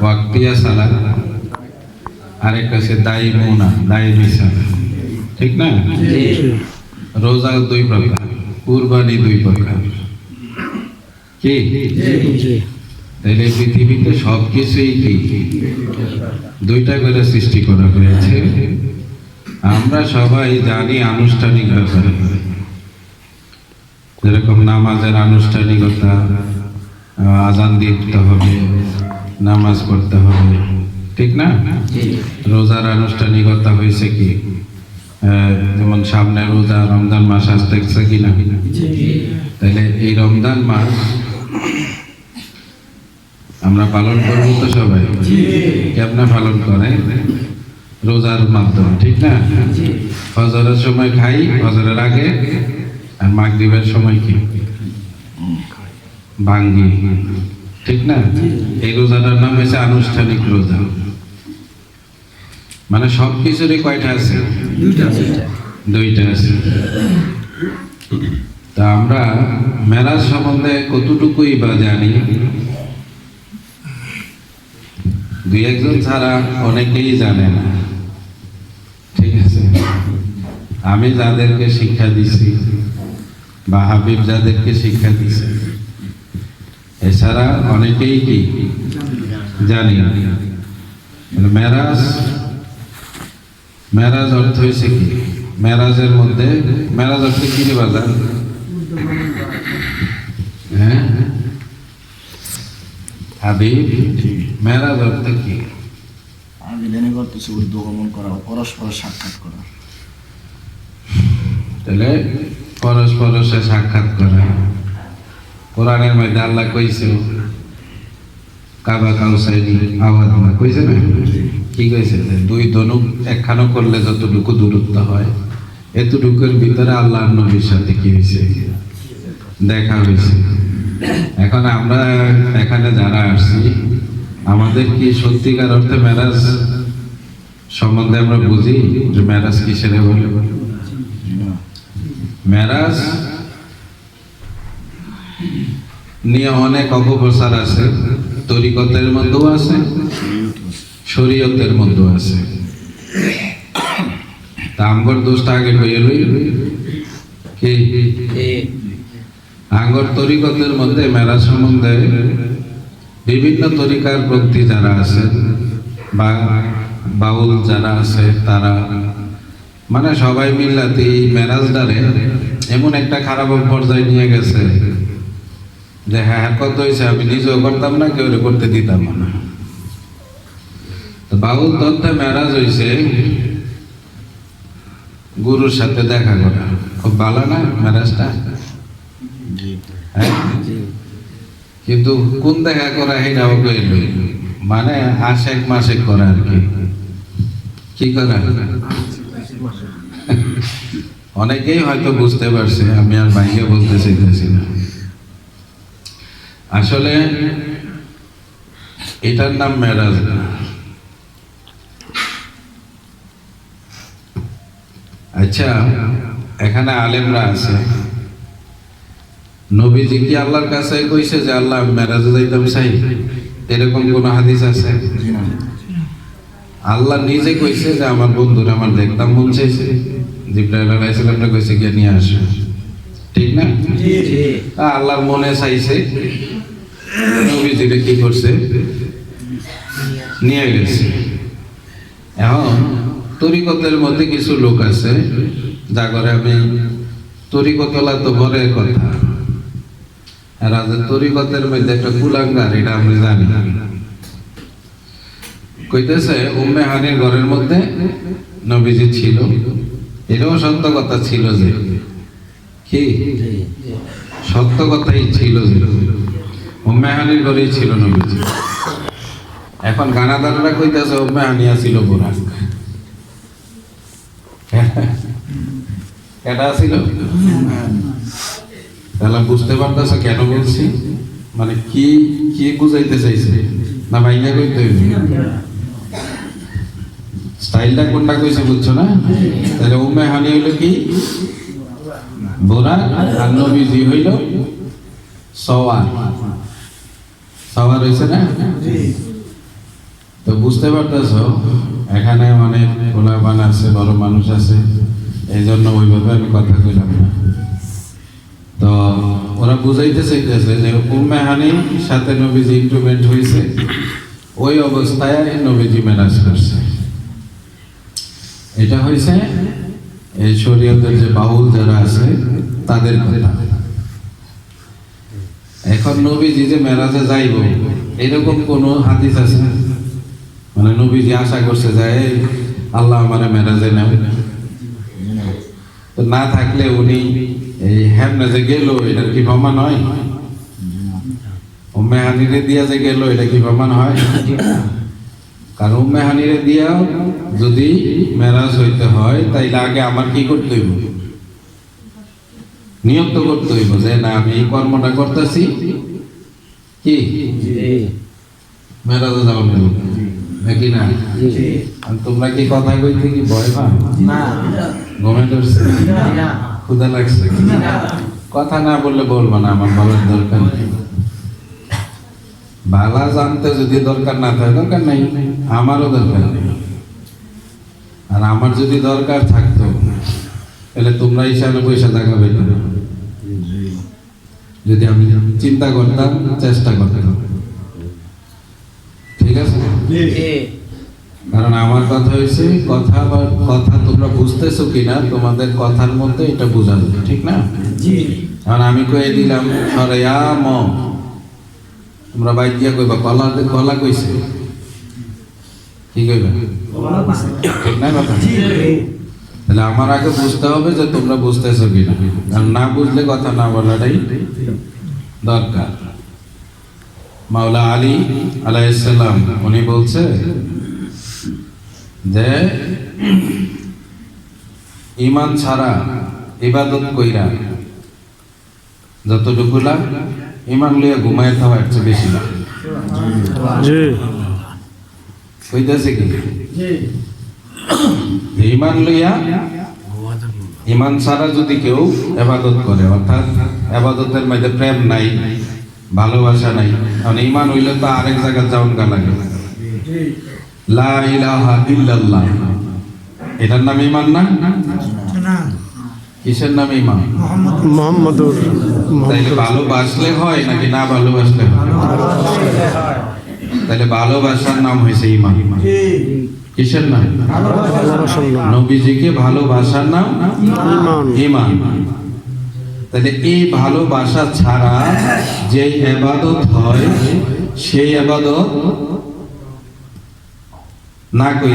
ওয়াক্তিয়া সালাদ আরেকটা হচ্ছে দায়ী মৌনা দায়ী মিশা ঠিক না? রোজা দুই প্রকার কুরবানি দুই প্রকার। কি? তাহলে পৃথিবীতে সব কিছুই কি? দুইটা করে সৃষ্টি করা হয়েছে। আমরা সবাই জানি আনুষ্ঠানিক ব্যাপারে যেরকম নামাজের আনুষ্ঠানিকতা আজান দিতে হবে নামাজ পড়তে হবে ঠিক না? রোজার আনুষ্ঠানিকতা হয়েছে কি? যেমন সামনে রোজা রমজান মাস আসতেছে কি না? তাহলে এই রমজান মাস আমরা পালন করব তো সবাই। কেমনে পালন করে? রোজার মাধ্যমে ঠিক না? ফজরের সময় খাই ফজরের আগে আর মাগরিবের সময় কি? ভাঙ্গি। ঠিক না? এই রোজাটার নাম হয়েছে আনুষ্ঠানিক রোজা। মানে সব কিছুরই কয়টা আছে? দুইটা আছে। তা আমরা মেরাজ সম্বন্ধে কতটুকুই বা জানি? দুই একজন ছাড়া অনেকেই জানে না। ঠিক আছে? আমি যাদেরকে শিক্ষা দিছি বা হাবিব যাদেরকে শিক্ষা দিছে এছাড়া অনেকেই কি? জানি না। মেরাজ মেরাজ অর্থ হয়েছে কি? মেরাজের মধ্যে মেরাজ অর্থ কি রে বাজার হ্যাঁ? হাবিব মেরাজ অর্থ কি? আগে জেনে করতেছে করা পরস্পর সাক্ষাৎ করা। তাহলে সাক্ষাৎ করা। কোরআনের মধ্যে আল্লাহ কইছে কাবা কাউসাইনি আওয়াজ না কইছে না? কি কইছে? দুই ধনুক একখানো করলে যতটুকু দূরত্ব হয়, এতটুকুর ভিতরে আল্লাহ নবীর সাথে কি হয়েছে দেখা হয়েছে এখন আমরা এখানে যারা আসছি, আমাদের কি সত্যিকার অর্থে মেরাজ সম্বন্ধে আমরা বুঝি যে মেরাজ কিসের বলে মেরাজ নিয়ে অনেক অপপ্রচার আছে। তরিকতের মধ্যেও আছে শরীয়তের মধ্যেও আছে। তা আমগর দোষটা আগে হয়ে লই কি? আঙ্গর তরিকতের মধ্যে মেরাজ সম্বন্ধে বিভিন্ন তরিকার প্রতি যারা আছে বা বাউল যারা আছে তারা মানে সবাই মিল্লাতে এই মেরাজটারে এমন একটা খারাপ পর্যায়ে নিয়ে গেছে। যে হ্যাঁ কত হয়েছে? আমি নিজেও করতাম না কেউ করতে দিতাম না। বাউল তত্ত্বে মেরাজ হয়েছে গুরুর সাথে দেখা করা। খুব ভালো না মেরাজটা? হ্যাঁ? কিন্তু কোন দেখা করা সেটাও কইল। মানে আশেক মাসেক করা আর কি। কি করা? অনেকেই হয়তো বুঝতে পারছে আমি আর বাইকে বলতে চাইতেছি না। আসলে এটার নাম মেরাজ না। আচ্ছা এখানে আলেমরা আছে। নবীজি কি আল্লাহর কাছে কইছে যে আল্লাহ মেরাজে যাইতাম চাই? এরকম কোন হাদিস আছে? আল্লাহ নিজে কইছে যে আমার বন্ধুরা আমার দেখতাম মন চাইছে। জিব্রাইল কইছে গিয়ে নিয়ে আসো। ঠিক না? আল্লাহর মনে চাইছে নবীজিরে কি করছে? নিয়ে গেছে। এখন তরিকতের মধ্যে কিছু লোক আছে যা করে আমি, তরিকতলা তো বড় কথা। রাজা তরিকতের মধ্যে একটা কুলাঙ্গার, এটা আমরা জানি। কইতেছে, উম্মে হানির ঘরের মধ্যে নবীজি ছিল। এটাও সত্য কথা ছিল যে। কি? সত্য কথাই ছিল যে। উম্মে হানির ঘরেই ছিল নবীজি। এখন গানাদাররা কইতেছে উম্মে হানিয়া ছিল বোরা এটা ছিল তাহলে বুঝতে পারতেছ কেন বলছি? মানে কি কি বুঝাইতে চাইছে? না ভাইয়া কইতে হইবে? স্টাইলটা কোনটা কইছে বুঝছ না? তাহলে উম্মে হানি হইল কি? বোরা আর নবীজি হইল সওয়ার সবার হয়েছে না? তো বুঝতে পারতেছ এখানে অনেক খোলাবান আছে বড় মানুষ আছে এই জন্য ওইভাবে আমি কথা কইলাম না। তো ওরা বুঝাইতে চাইতেছে যে উম্মে হানির সাথে নবীজি ইন্ট্রুমেন্ট হয়েছে ওই অবস্থায় নবীজি মেরাজ করছে। এটা হয়েছে এই শরীয়তের যে বাউল যারা আছে তাদের কথা। এখন নবীজি যে মেরাজে যাইব, এরকম কোন হাদিস আছে মানে নবীজি আশা করছে যে, এই আল্লাহ মানে মেরাজে নেও তো না থাকলে উনি এই হ্যামনে যে গেল এটার কি প্রমাণ হয়? উম্মে হানিরে দিয়া যে গেল, এটা কি প্রমাণ হয়? কারণ উম্মে হানিরে দিয়া যদি মেরাজ হইতে হয়, তাইলে আগে আমার কি করতে হইব? নিয়ত তো করতে হইব যে না আমি এই কর্মটা করতেছি। কি? মেরাজে যাওয়া লাগবে নাকি না? আর তোমরা কি কথা কইতে কি ভয় পা ঘুমে ধরছে ক্ষুদা লাগছে কথা না বললে বলব না আমার বলার দরকার নেই। বালা জানতে যদি দরকার না থাকে দরকার নাই। আমারও দরকার নেই। আর আমার যদি দরকার থাকতো তাহলে তোমরা হিসাবে পয়সা দেখাবে না। যদি আমি চিন্তা করতাম চেষ্টা করতাম। ঠিক আছে? কারণ আমার কথা হয়েছে কথা বা কথা তোমরা বুঝতেছো কিনা তোমাদের কথার মধ্যে এটা বোঝা ঠিক না? কারণ আমি কয়ে দিলাম সরে আ ম। তোমরা বাইক দিয়া কইবা কলা কলা কইছে। কি কইবা? ঠিক না কথা? তাহলে আমার আগে বুঝতে হবে যে তোমরা বুঝতেছো কিনা। আর না বুঝলে কথা না বলাটাই দরকার। মাওলা আলী আলাইসাল্লাম উনি বলছে যে ইমান ছাড়া ইবাদত কইরা যতটুকু লাভ ইমান লইয়া ঘুমায় থাকা চেয়ে বেশি লাভ। কইতেছে কি? ইমান লইয়া ইমান ছাড়া যদি কেউ এবাদত করে অর্থাৎ এবাদতের মধ্যে প্রেম নাই ভালোবাসা নাই কারণ ইমান হইলে তো আরেক জায়গায় যাওন গা লাগে। লা ইলাহা ইল্লাল্লাহ। এটার নাম ইমান না? কিসের নাম ইমান? মোহাম্মদুর তাইলে ভালোবাসলে হয় নাকি না ভালোবাসলে হয়? তাহলে ভালোবাসার নাম হয়েছে ইমান। কিসের নাম? নবীজিকে ভালোবাসার নাম? ইমান। তাহলে এই ভালোবাসা ছাড়া যে আবাদত হয় সেই আবাদত না কই